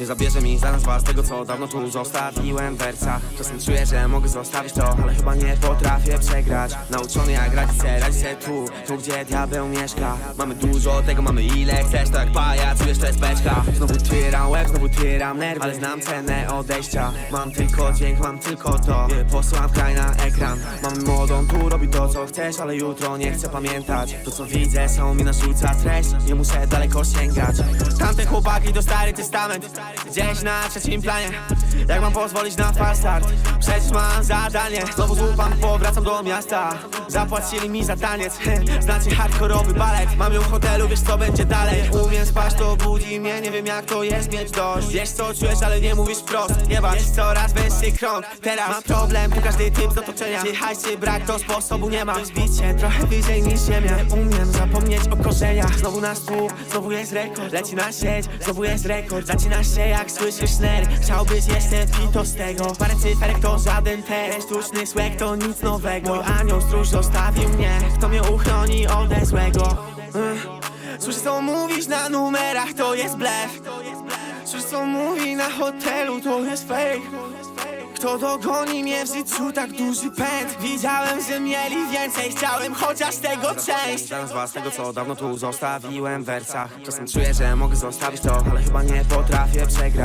Nie zabierze mi zaraz was tego, co dawno tu zostawiłem w wersach Czasem czuję, że mogę zostawić to, ale chyba nie potrafię przegrać. Nauczony jak radzić se tu, tu gdzie diabeł mieszka. Mamy dużo tego, mamy ile chcesz, to jak pajac, czujesz to jest beczka. Znowu tyram łeb, znowu tyram nerwy, ale znam cenę odejścia. Mam tylko dźwięk, mam tylko to, w kraj na ekran. Mamy młodą, tu robi to co chcesz, ale jutro nie chcę pamiętać. To co widzę, są mi narzuca treść, nie muszę daleko sięgać. Tamte chłopaki to stary testament, gdzieś na trzecim planie. Jak mam pozwolić na fast start? Przecież mam zadanie. Znowu złupam, powracam do miasta. Zapłacili mi za taniec. Znacie hardkorowy balet. Mam ją w hotelu, wiesz co będzie dalej. Umiem spać, to budzi mnie. Nie wiem jak to jest mieć dość. Wiesz co czujesz, ale nie mówisz wprost. Nie bać coraz wyższy krąg. Teraz mam problem, tu każdy typ z otoczenia. Czy hajs, czy brak, to sposobu nie ma Zbić się trochę wyżej niż ziemia. Nie umiem zapomnieć o korzeniach. Znowu na stół, znowu jest rekord. Leci na sieć, znowu jest rekord. Zaczyna się jak słyszysz sner Chciałbyś jeszcze pito z tego. Parę cyferek to żaden test. Sztuczny słek to nic nowego. Mój anioł stróż zostawił mnie. Kto mnie uchroni ode złego? Mm. Słyszę co mówisz na numerach, to jest blef. Słyszę co mówi na hotelu, to jest fake kto dogoni mnie w życiu tak duży pęd? Widziałem, że mieli więcej, chciałem chociaż tego część. Dam z was tego, co dawno tu zostawiłem w wersach. Czasem czuję, że mogę zostawić to, ale chyba nie potrafię przegrać